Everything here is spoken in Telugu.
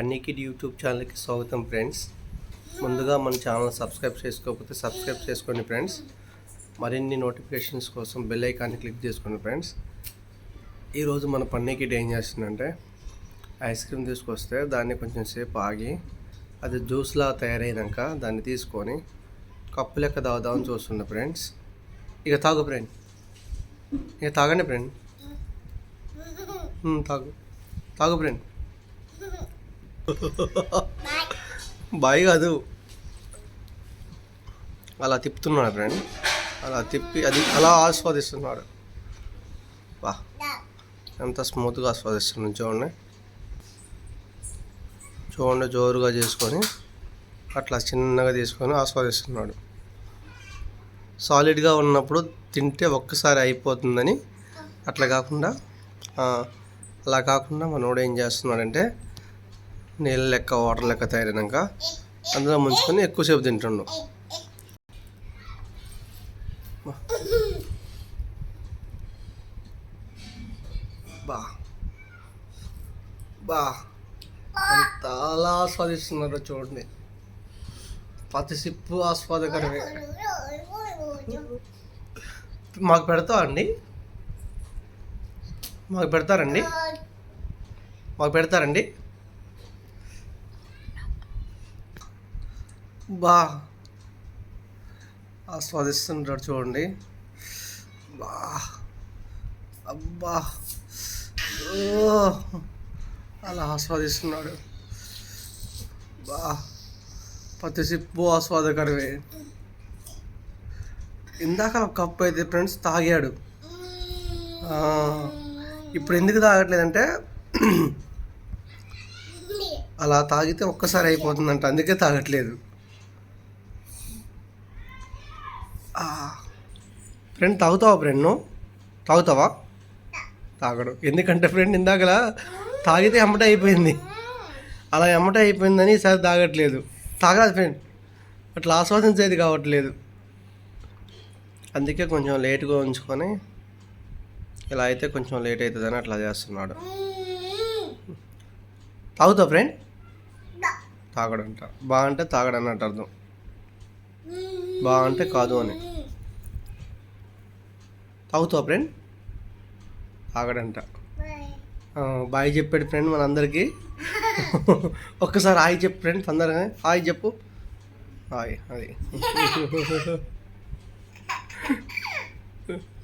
అన్నికిడ్ యూట్యూబ్ ఛానల్కి స్వాగతం ఫ్రెండ్స్. ముందుగా మన ఛానల్ సబ్స్క్రైబ్ చేసుకోకపోతే సబ్స్క్రైబ్ చేసుకోండి ఫ్రెండ్స్. మరిన్ని నోటిఫికేషన్స్ కోసం బెల్ ఐకాన్ని క్లిక్ చేసుకోండి ఫ్రెండ్స్. ఈరోజు మన పన్నీకిడ్ ఏం చేస్తుందంటే ఐస్ క్రీమ్ తీసుకొస్తే దాన్ని కొంచెం సేపు ఆగి అది జ్యూస్లా తయారైనాక దాన్ని తీసుకొని కప్పు లెక్క తాగుదామని చూస్తుంది ఫ్రెండ్స్. ఇక తాగు ఫ్రెండ్. ఇక తాగండి ఫ్రెండ్. తాగు. తాగు ఫ్రెండ్. బాయ్ కాదు. అలా తిప్పుతున్నాడు ఫ్రెండ్. అలా తిప్పి అది అలా ఆస్వాదిస్తున్నాడు. వా. ఎంత స్మూత్గా ఆస్వాదిస్తున్నాడు చూడండి. చూడండి జోరుగా చేసుకొని అట్లా చిన్నగా తీసుకొని ఆస్వాదిస్తున్నాడు. సాలిడ్గా ఉన్నప్పుడు తింటే ఒక్కసారి అయిపోతుందని అట్లా కాకుండా అలా కాకుండా మనోడు ఏం చేస్తున్నాడంటే నీళ్ళ లెక్క వాటర్ లెక్క తయారైనాక అందులో ముంచుకొని ఎక్కువసేపు తింటుండు. బా. బా. అంత అలా ఆస్వాదిస్తున్నారో చూడండి. ప్రతి సిప్పు ఆస్వాదకరమే. మాకు పెడతావా అండి? మాకు పెడతారండి మాకు పెడతారండి బా. ఆస్వాదిస్తుంటాడు చూడండి. బా. అబ్బా. ఓ. అలా ఆస్వాదిస్తున్నాడు. బా. ప్రతి సిప్పు ఆస్వాదకరమే. ఇందాక ఒక కప్పు అయితే ఫ్రెండ్స్ తాగాడు. ఇప్పుడు ఎందుకు తాగట్లేదంటే అలా తాగితే ఒక్కసారి అయిపోతుందంట. అందుకే తాగట్లేదు. ఫ్రెండ్ తాగుతావా ఫ్రెండ్ నువ్వు తాగుతావా? తాగడు. ఎందుకంటే ఫ్రెండ్ ఇందాకలా తాగితే ఎమ్మట అయిపోయింది. అలా ఎమ్మట అయిపోయిందని ఈసారి తాగట్లేదు. తాగరాదు ఫ్రెండ్ అట్లా ఆస్వాదించేది కావట్లేదు. అందుకే కొంచెం లేట్గా ఉంచుకొని ఇలా అయితే కొంచెం లేట్ అవుతుందని అట్లా చేస్తున్నాడు. తాగుతావు ఫ్రెండ్ తాగడంట. బా అంటే తాగడన్నట్టు అర్థం. బా అంటే కాదు అని. తాగుతావు ఫ్రెండ్ ఆగడంట. బాయ్ చెప్పాడు ఫ్రెండ్ మనందరికీ. ఒక్కసారి హాయ్ చెప్పు ఫ్రెండ్ తొందరగా హాయ్ చెప్పు. హాయ్ అది.